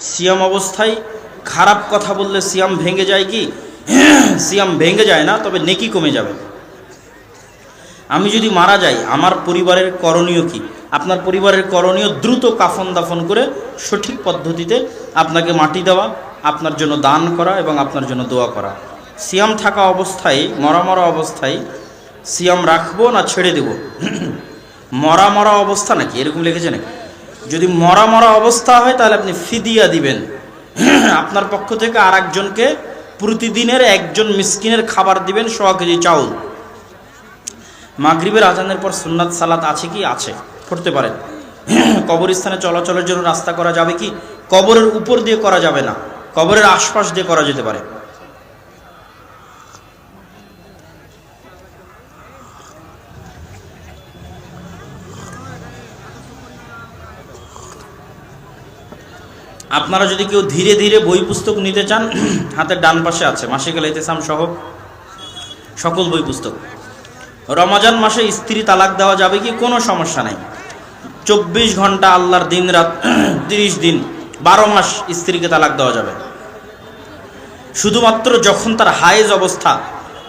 সিয়াম অবস্থায় খারাপ কথা বললে সিয়াম ভেঙে যায় কি? সিয়াম ভেঙে যায় না, তবে নেকি কমে যাবে। আমি যদি মারা যাই, আমার পরিবারের করণীয় কি? আপনার পরিবারের করণীয় দ্রুত কাফন দাফন করে সঠিক পদ্ধতিতে আপনাকে মাটি দেওয়া, আপনার জন্য দান করা এবং আপনার জন্য দোয়া করা। সিয়াম থাকা অবস্থায়, মরা মরা অবস্থায় সিয়াম রাখব না ছেড়ে দেব? মরা মরা অবস্থা নাকি? এরকম লিখেছে নাকি? যদি মরা মরা অবস্থা হয়, তাহলে আপনি ফিদিয়া দিবেন। আপনার পক্ষ থেকে আর একজনকে প্রতিদিনের একজন মিসকিনের খাবার দিবেন, সোয়া কেজি চাউল। মাগরিবের আজানের পর সুন্নাত সালাত আছে কি? আছে। পড়তে পারেন। কবরস্থানে চলাচলের জন্য রাস্তা করা যাবে কি? কবরের উপর দিয়ে করা যাবে না। কবরের আশপাশ দিয়ে করা যেতে পারে। আপনারা যদি কেউ ধীরে ধীরে বই পুস্তক নিতে চান, হাতের ডান পাশে আছে, মাসিকাল ইতেসাম সহ সকল বই পুস্তক। রমাজান মাসে স্ত্রী তালাক দেওয়া যাবে কি? কোনো সমস্যা নাই। চব্বিশ ঘণ্টা আল্লাহর দিন রাত তিরিশ দিন, বারো মাস স্ত্রীকে তালাক দেওয়া যাবে। শুধুমাত্র যখন তার হায়েজ অবস্থা,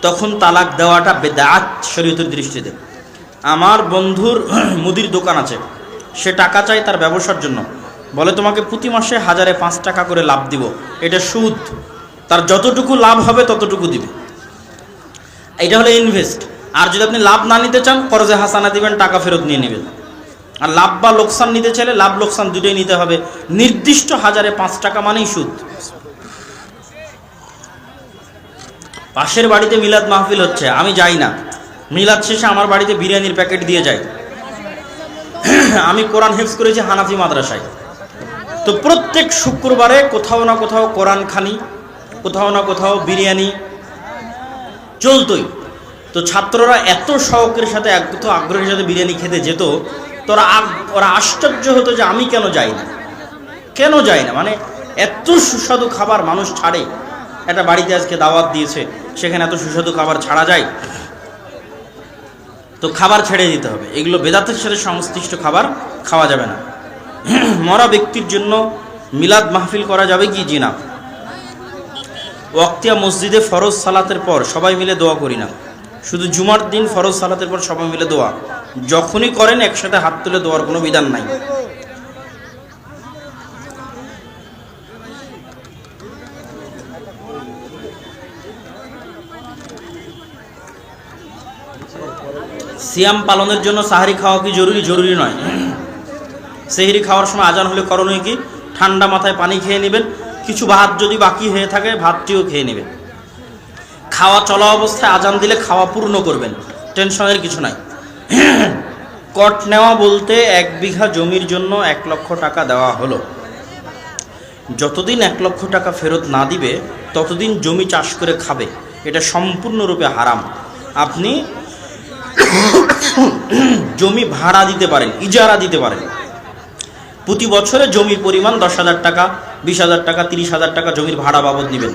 তখন তালাক দেওয়াটা বেদাত শরীয়তের দৃষ্টিতে। আমার বন্ধুর মুদির দোকান আছে, সে টাকা চায় তার ব্যবসার জন্য। বলে, তোমাকে প্রতি মাসে হাজারে পাঁচ টাকা করে লাভ দিব। এটা সুদ। তার যতটুকু লাভ হবে, ততটুকু দিবে। এটা হলো ইনভেস্ট আর যদি আপনি লাভ না নিতে চান করজে হাসানা দিবেন, টাকা ফেরত নিয়ে নেবেন। আর লাভ বা লোকসান নিতে চাইলে লাভ লোকসান দুটোই নিতে হবে। নির্দিষ্ট হাজারে পাঁচ টাকা মানেই সুদ। পাশের বাড়িতে মিলাদ মাহফিল হচ্ছে। আমি যাই না। মিলাদ শেষে আমার বাড়িতে বিরিয়ানির প্যাকেট দিয়ে যায়। আমি কোরআন হেফজ করেছি হানাফি মাদ্রাসায়। তো প্রত্যেক শুক্রবারে কোথাও না কোথাও কোরআন খানি কোথাও না কোথাও বিরিয়ানি চলতই। তো ছাত্ররা এত শখের সাথে এত আগ্রহের সাথে বিরিয়ানি খেতে যেত, তোরা ওরা আশ্চর্য হতো যে আমি কেন যাই না? কেন যাই না? মানে এত সুস্বাদু খাবার মানুষ ছাড়ে। একটা বাড়িতে আজকে দাওয়াত দিয়েছে, সেখানে এত সুস্বাদু খাবার ছাড়া যায়। তো খাবার ছেড়ে দিতে হবে। এগুলো বেদাতের সাথে সংশ্লিষ্ট খাবার খাওয়া যাবে না। মরা ব্যক্তির জন্য মিলাদ মাহফিল করা যাবে কি? জি না। ওয়াক্তিয়া মসজিদে ফরজ সালাতের পর সবাই মিলে দোয়া করি না। শুধু জুমার দিন ফরজ সালাতের পর সবাই মিলে দোয়া। যখনই করেন, একসাথে হাত তুলে দোয়ার কোনো বিধান নাই। সিয়াম পালনের জন্য সাহারি খাওয়া কি জরুরি? জরুরি নয়। সেহরি খাওয়ার সময় আজান হলে করণীয় কি? ঠান্ডা মাথায় পানি খেয়ে নেবেন। কিছু ভাত যদি বাকি হয়ে থাকে, ভাতটিও খেয়ে নেবেন। খাওয়া চলা অবস্থায় আজান দিলে খাওয়া পূর্ণ করবেন। টেনশনের কিছু নাই। কট নেওয়া বলতে এক বিঘা জমির জন্য এক লক্ষ টাকা দেওয়া হলো। যতদিন এক লক্ষ টাকা ফেরত না দিবে, ততদিন জমি চাষ করে খাবে। এটা সম্পূর্ণরূপে হারাম। আপনি জমি ভাড়া দিতে পারেন, ইজারা দিতে পারেন। প্রতি বছরে জমির পরিমাণ দশ হাজার টাকা, বিশ হাজার টাকা, তিরিশ হাজার টাকা জমির ভাড়া বাবদ নেবেন।